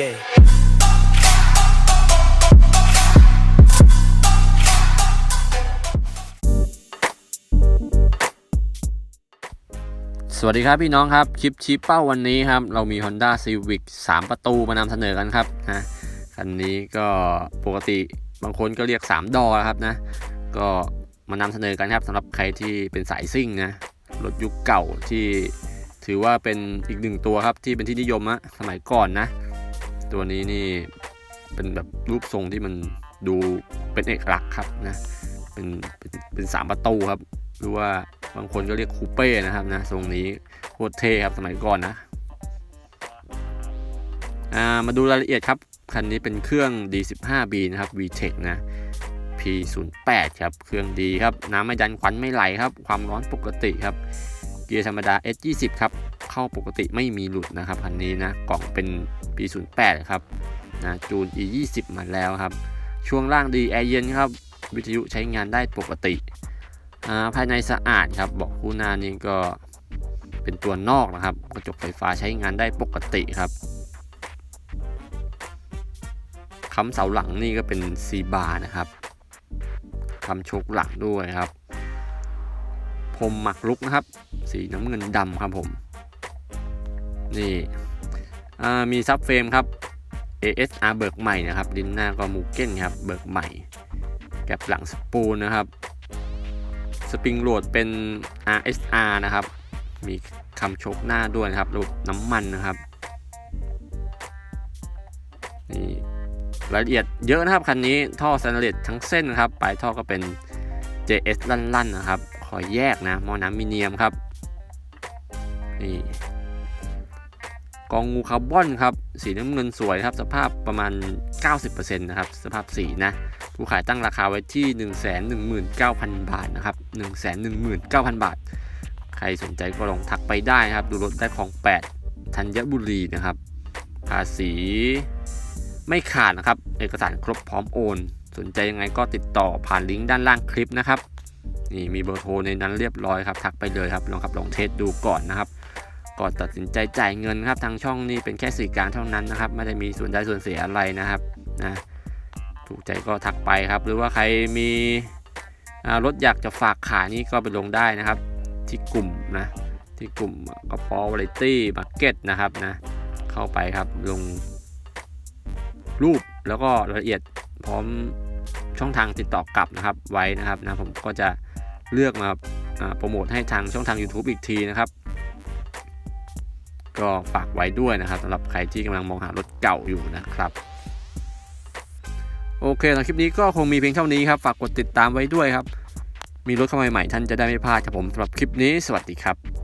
Yeah. สวัสดีครับพี่น้องครับคลิปชี้เป้าวันนี้ครับ เรามี Honda Civic 3 ประตูมานำเสนอกันครับนะคันนี้ก็ปกติบางคนก็เรียก 3 ดอครับนะ ก็มานำเสนอกันครับสำหรับใครที่เป็นสายซิ่งนะรถยุคเก่าที่ถือว่าเป็นอีกหนึ่งตัวครับที่เป็นที่นิยมอะสมัยก่อนนะ ตัวนี้นี่เป็นแบบรูปทรงที่มันดูเป็นเอกลักษณ์ครับนะเป็นเป็นเป็นสามประตูครับ หรือว่าบางคนก็เรียกคูเป้นะครับนะทรงนี้โคตรเท่ครับสมัยก่อนนะามาดูรายละเอียดครับ คันนี้เป็นเครื่อง D15B นะครับ VTEC นะ P08 ครับ เครื่องดีครับ น้ำไม่ดันควันไม่ไหลครับ ความร้อนปกติครับ เกียร์ธรรมดา S20 ครับ เข้าปกติไม่มีหลุดนะครับคันนี้นะ กล่องเป็น P08 ครับ นะจูน E20 มาแล้วครับ ช่วงล่างดีแอร์เย็นครับ วิทยุใช้งานได้ปกติ ภายในสะอาดครับ บอกคู่หน้านี่ก็เป็นตัวนอกนะครับ กระจกไฟฟ้าใช้งานได้ปกติครับคำเสาหลังนี่ก็เป็นซีบาร์นะครับคำชกหลังด้วยครับ พรมหมักลุกนะครับ สีน้ำเงินดำครับผม นี่มีซับเฟรมครับ ASR เบิกใหม่นะครับดินหน้าก็มูเก้นครับเบิกใหม่ แกบหลังสปูลนะครับสปริงโหลดเป็น RSR นะครับ มีคำชกหน้าด้วยนะครับระบบน้ำมันนะครับนี่รายละเอียดเยอะนะครับคันนี้ท่อสแตนเลสทั้งเส้นนะครับปลายท่อก็เป็น JS ลั่นๆนะครับ อยแยกนะหมอน้ำมิเนียมครับนี่กองงูคาร์บอนครับสีน้ำเงินสวยครับสภาพประมาณ 90%นะครับสภาพสีนะผู้ขายตั้งราคาไว้ที่ 119,000 บาทนะครับ119,000 บาท ใครสนใจก็ลองทักไปได้นะครับ ดูรถได้ของ 8 ธัญบุรีนะครับภาษีไม่ขาดนะครับ เอกสารครบพร้อมโอน สนใจยังไงก็ติดต่อผ่านลิงก์ด้านล่างคลิปนะครับ นี่มีเบอร์โทรในนั้นเรียบร้อยครับทักไปเลยครับลองขับลองเทสดูก่อนนะครับก่อนตัดสินใจจ่ายเงินครับทางช่องนี้เป็นแค่สื่อกลางเท่านั้นนะครับไม่ได้มีส่วนได้ส่วนเสียอะไรนะครับนะถูกใจก็ทักไปครับ หรือว่าใครมีรถอยากจะฝากขายนี่ก็ไปลงได้นะครับ ที่กลุ่มนะที่กลุ่มกระป๋อวาไรตี้มาร์เก็ตนะครับนะเข้าไปครับลงรูปแล้วก็รายละเอียดพร้อมช่องทางติดต่อกลับนะครับไว้นะครับนะผมก็จะ เลือกมาโปรโมทให้ทางช่องทาง YouTube อีกทีนะครับ ก็ฝากไว้ด้วยนะครับสำหรับใครที่กำลังมองหารถเก่าอยู่นะครับ โอเคสำหรับคลิปนี้ก็คงมีเพียงเท่านี้ครับ ฝากกดติดตามไว้ด้วยครับ มีรถเข้ามาใหม่ท่านจะได้ไม่พลาดครับผมสำหรับคลิปนี้ สวัสดีครับ